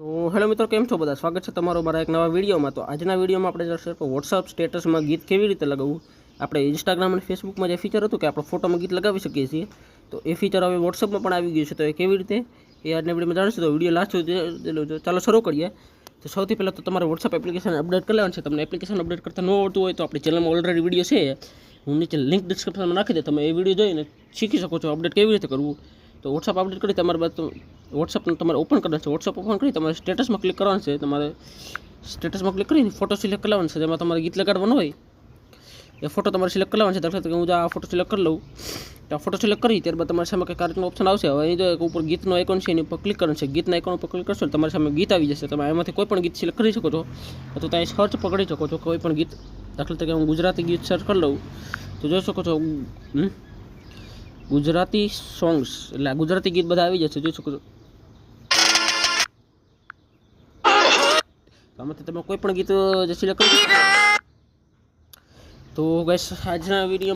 તો હેલો મિત્રો, કેમ છો બધા? સ્વાગત છે તમારો મારા એક નવા વિડીયોમાં. તો આજના વિડીયોમાં આપણે જશે તો વોટ્સઅપ સ્ટેટસમાં ગીત કેવી રીતે લગાવવું? આપણે ઇન્સ્ટાગ્રામ અને ફેસબુકમાં જે ફીચર હતું કે આપણે ફોટોમાં ગીત લગાવી શકીએ છીએ, તો એ ફીચર હવે વોટ્સઅપમાં પણ આવી ગયું છે. તો એ કેવી રીતે? એ આજના વિડીયોમાં જાણીશું. તો વીડિયો લાસ્ટ સુધી ચાલો શરૂ કરીએ. તો સૌથી પહેલાં તો તમારે વોટ્સઅપ એપ્લિકેશન અપડેટ કરી લેવાનું છે. તમને એપ્લિકેશન અપડેટ કરતાં ન આવડતું હોય તો આપણી ચેનલમાં ઓલરેડી વીડિયો છે. હું નીચે લિંક ડિસ્ક્રિપ્શનમાં નાખી દે. તમે એ વીડિયો જોઈને શીખી શકો છો અપડેટ કેવી રીતે કરવું. તો વોટ્સઅપ અપડેટ કરી. તમારા બાદ વોટ્સઅપ તમારે ઓપન કરવાનું છે વોટ્સઅપ ઓપન કરી તમારે સ્ટેટસમાં ક્લિક કરવાનું છે તમારે સ્ટેટસમાં ક્લિક કરીને ફોટો સિલેક્ટ કરી લેવાનો છે જેમાં તમારે ગીત લગાડવાનું હોય એ ફોટો તમારે સિલેક્ટ કરી લેવાનો છે દાખલા તરીકે હું જો આ ફોટો સિલેક્ટ કરી લઉં તો આ ફોટો સિલેક્ટ કરી ત્યારબાદ તમારી સામે કંઈક કાર્યક્રમ ઓપ્શન આવશે હવે અહીં જો એક ઉપર ગીતનો આઇકોન છે એની ઉપર ક્લિક કરવાનું છે ગીતના આઇકોન ઉપર ક્લિક કરશો તો તમારી સામે ગીત આવી જશે તમે એમાંથી કોઈ પણ ગીત સિલેક્ટ કરી શકો છો અથવા ત્યાં સર્ચ પકડી શકો છો કોઈ પણ ગીત દાખલા તરીકે હું ગુજરાતી ગીત સર્ચ કરી લઉં તો જોઈ શકો છો હમ, ગુજરાતી સોંગ્સ એટલે આ ગુજરાતી ગીત બધા આવી જશે જોઈ શકો છો તો આમાંથી તમે કોઈ પણ ગીત જે સિલેક્ટ તો ગઈસ આજના વીડિયો